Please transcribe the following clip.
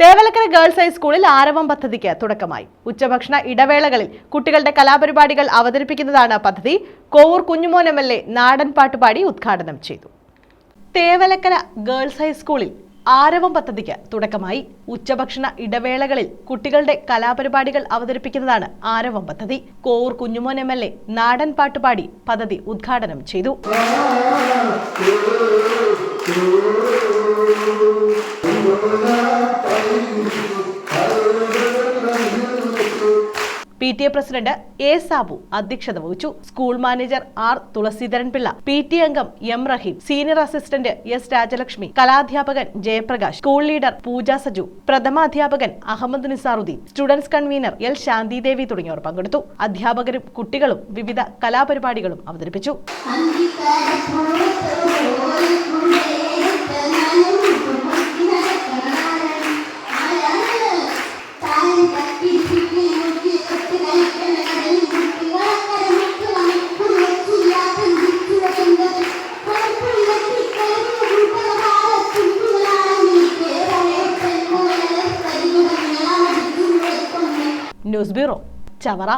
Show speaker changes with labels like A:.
A: Thevalakkara girls ഹൈസ്കൂളിൽ ആരവം പദ്ധതിക്ക് തുടക്കമായി. ഉച്ചഭക്ഷണ ഇടവേളകളിൽ കുട്ടികളുടെ കലാപരിപാടികൾ അവതരിപ്പിക്കുന്നതാണ് പദ്ധതി. Kovoor Kunjumon M L A നാടൻ പാട്ടുപാടി ഉദ്ഘാടനം ചെയ്തു. തേവലക്കര ഗേൾസ് ഹൈസ്കൂളിൽ ആരവം പദ്ധതിക്ക് തുടക്കമായി. ഉച്ചഭക്ഷണ ഇടവേളകളിൽ കുട്ടികളുടെ കലാപരിപാടികൾ അവതരിപ്പിക്കുന്നതാണ് ആരവം പദ്ധതി. Kovoor Kunjumon M L A നാടൻ പാട്ടുപാടി പദ്ധതി ഉദ്ഘാടനം ചെയ്തു. P T A president A Sabu അധ്യക്ഷത വഹിച്ചു. School manager R Thulaseedharan Pillai P T അംഗം M Rahim senior assistant S Rajalakshmi കലാധ്യാപകൻ Jayaprakash school leader Pooja Saju പ്രഥമാധ്യാപകൻ Ahammed Nizaruddin students convener L Shanthidevi തുടങ്ങിയവർ പങ്കെടുത്തു. അധ്യാപകരും കുട്ടികളും വിവിധ കലാപരിപാടികളും അവതരിപ്പിച്ചു. News bureau Chavara.